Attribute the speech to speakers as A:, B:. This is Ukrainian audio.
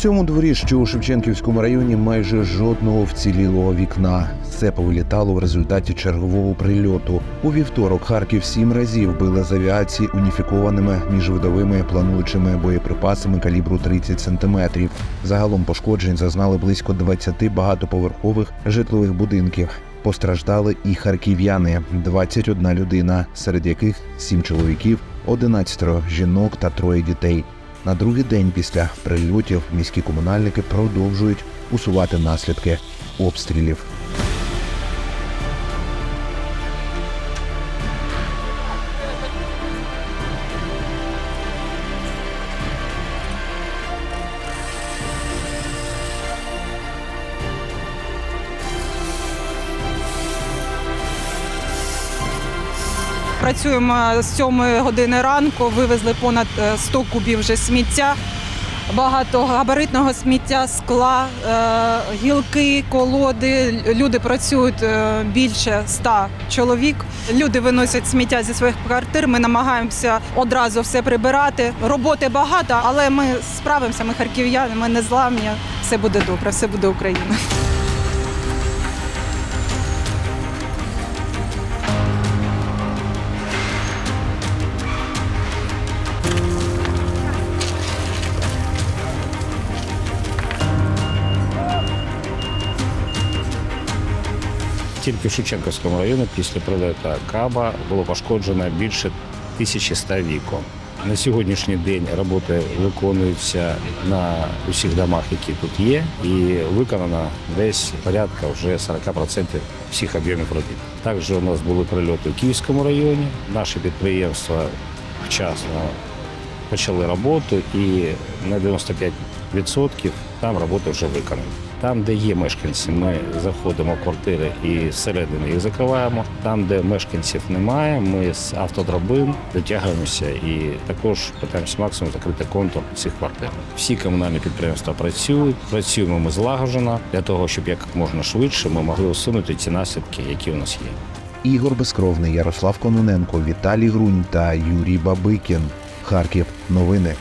A: цьому дворі, що у Шевченківському районі, майже жодного вцілілого вікна. Все повилітало в результаті чергового прильоту. У вівторок Харків сім разів били з авіації уніфікованими міжвидовими плануючими боєприпасами калібру 30 сантиметрів. Загалом пошкоджень зазнали близько 20 багатоповерхових житлових будинків. Постраждали і харків'яни 21 людина, серед яких 7 чоловіків, 11 жінок та троє дітей. На другий день після прильотів міські комунальники продовжують усувати наслідки обстрілів.
B: Працюємо з 7 години ранку, вивезли понад е, 100 кубів вже сміття, багато габаритного сміття, скла, е, гілки, колоди. Люди працюють е, більше 100 чоловік. Люди виносять сміття зі своїх квартир. Ми намагаємося одразу все прибирати. Роботи багато, але ми справимося. Ми харків'яни, ми не зламні. Все буде добре, все буде Україна.
C: Тільки в Шевченківському районі після прильоту Каба було пошкоджено більше 1100 вікон. На сьогоднішній день роботи виконуються на усіх домах, які тут є, і виконано десь порядка вже 40% всіх об'ємів робіт. Також у нас були прильоти в Київському районі. Наші підприємства вчасно почали роботу і на 95% там роботи вже виконані. Там, де є мешканці, ми заходимо в квартири і зсередини їх закриваємо. Там, де мешканців немає, ми з автодрабин дотягуємося і також питаємося максимум закрити контур цих квартир. Всі комунальні підприємства працюють, працюємо ми злагоджено для того, щоб як можна швидше ми могли усунути ці наслідки, які у нас є.
A: Ігор Безкровний, Ярослав Кононенко, Віталій Грунь та Юрій Бабикін. Харків. Новини.